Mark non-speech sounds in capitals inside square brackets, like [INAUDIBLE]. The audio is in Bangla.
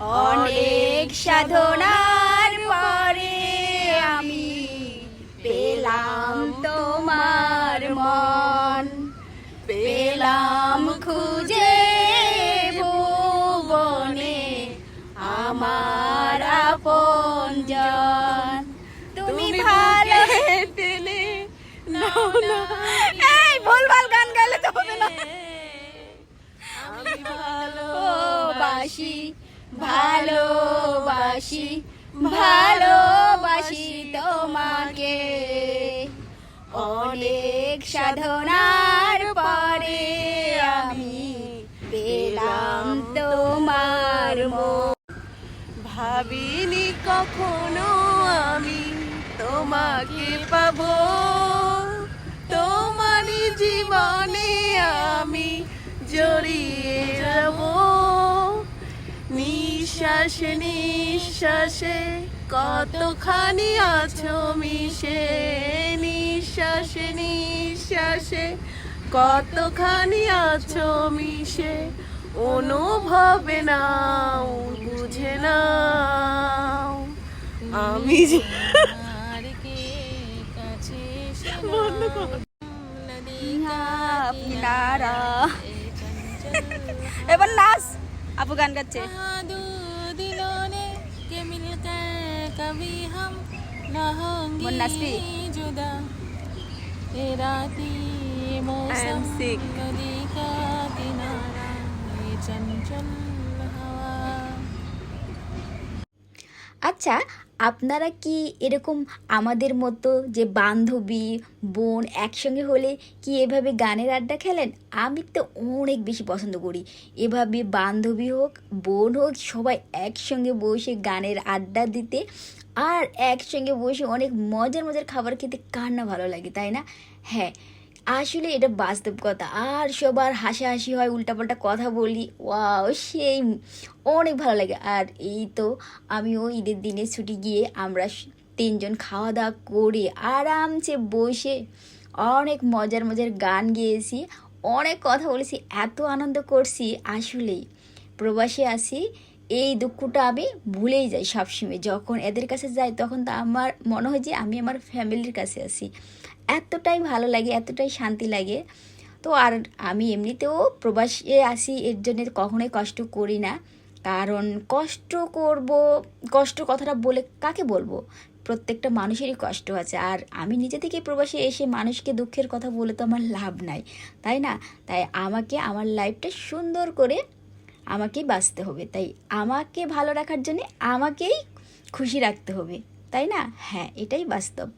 অনেক সাধনার পরে আমি পেলাম তোমার মন। পেলাম খুঁজে ভুবনে আমার আপন জন। তুমি ভালো না। এই ভুলভাল গান গাইলে তো হবে না। আমি ভালোবাসি। ভালোবাসি ভালোবাসি তোমাকে। অনেক সাধনার পরে আমি পেলাম তোমার ভাবিনি কখনো আমি তোমাকে পাবো। তোমারই জীবনে আমি জড়িয়ে নিঃশ্বাসে নিঃশ্বাসে কতখানি আছো মিশে? নিঃশ্বাসে নিঃশ্বাসে কতখানি আছো মিশে? অনুভবে নাও বুঝে নাও। আমি যে। [LAUGHS] এবার নাচ। আপু গান গাচ্ছে। दिलों ने के मिलकर कभी हम न वो नस्ली। होंगे जुदा ये राती ये मौसम sick. नदी का किनारा ये चंचल हवा আচ্ছা আপনারা কি এরকম আমাদের মতো যে বান্ধবী, বোন একসঙ্গে হলে কি এভাবে গানের আড্ডা খেলেন? আমি তো অনেক বেশি পছন্দ করি। এভাবে বান্ধবী হোক, বোন হোক, সবাই একসঙ্গে বসে গানের আড্ডা দিতে আর একসঙ্গে বসে অনেক মজার মজার খাবার খেতে কার না ভালো লাগে, তাই না? হ্যাঁ আসলে এটা বাস্তব কথা। আর সবার হাসাহাসি হয়, উল্টাপাল্টা কথা বলি, ওয়াও, সেই অনেক ভালো লাগে। আর এই তো আমিও ঈদের দিনে ছুটি গিয়ে আমরা তিনজন খাওয়া দাওয়া করে আরামসে বসে অনেক মজার মজার গান গেয়েছি, অনেক কথা বলেছি, এত আনন্দ করছি। আসলেই প্রবাসে আসি এই দুঃখটা আমি ভুলেই যাই সবসময়। যখন এদের কাছে যাই, তখন তো আমার মনে হয় যে আমি আমার ফ্যামিলির কাছে আছি। এতটাই ভালো লাগে, এতটাই শান্তি লাগে। তো আর আমি এমনিতেও প্রবাসে আসি এর জন্য কখনোই কষ্ট করি না। কারণ কষ্ট করব, কষ্ট কথাটা বলে কাকে বলব? প্রত্যেকটা মানুষেরই কষ্ট আছে। আর আমি নিজে থেকে প্রবাসে এসে মানুষকে দুঃখের কথা বলে তো আমার লাভ নাই, তাই না? তাই আমাকে, আমার লাইফটা সুন্দর করে আমাকেই বাঁচতে হবে। তাই আমাকে ভালো রাখার জন্যে আমাকেই খুশি রাখতে হবে। তাই না? হ্যাঁ এটাই বাস্তব।